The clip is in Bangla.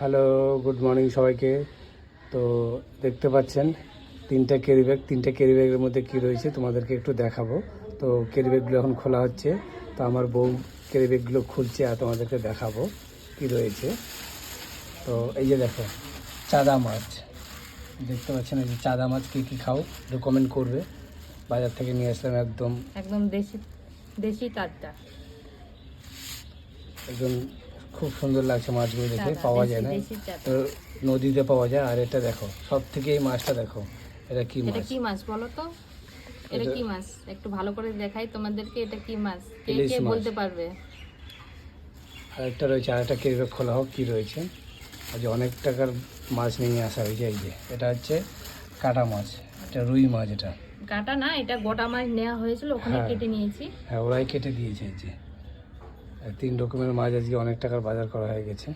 হ্যালো গুড মর্নিং সবাইকে। তো দেখতে পাচ্ছেন তিনটা ক্যারি ব্যাগ তিনটা ক্যারি ব্যাগের মধ্যে কী রয়েছে তোমাদেরকে একটু দেখাবো। তো ক্যারি ব্যাগগুলো এখন খোলা হচ্ছে। তো আমার বউ ক্যারি ব্যাগগুলো খুলছে আর তোমাদেরকে দেখাবো কি রয়েছে। তো এই যে দেখো চাদা মাছ। দেখতে পাচ্ছেন এই যে চাদা মাছ কী কী খাও কমেন্ট করবে। বাজার থেকে নিয়ে আসলাম একদম। একদম দেশি দেশি টাটকা একদম খুব সুন্দর লাগছে মাছগুলো দেখে পাওয়া যায় না। তো নদীতে পাওয়া যায় আর এটা দেখো সব থেকে এই মাছটা দেখো এটা কি এটা মাছ? কি মাছ বলো তো? এটা কি মাছ? একটু ভালো করে দেখাই তোমাদেরকে এটা কি মাছ? কে কে বলতে পারবে? আর একটা রয়েছে আর একটা কেরিবে খোলা হোক কি রয়েছে? আজ অনেক টাকার মাছ নিয়ে আসা হয়েছে এই যে এটা হচ্ছে কাটা মাছ এটা রুই মাছ এটা। কাটা না এটা গোটা মাছ নেওয়া হয়েছিল ওখানে হ্যাঁ। কেটে নিয়েছি। হ্যাঁ ওরাই কেটে দিয়েছে এই যে। তিন রকমের মাছ আজকে অনেক টাকার বাজার করা হয়ে গেছে।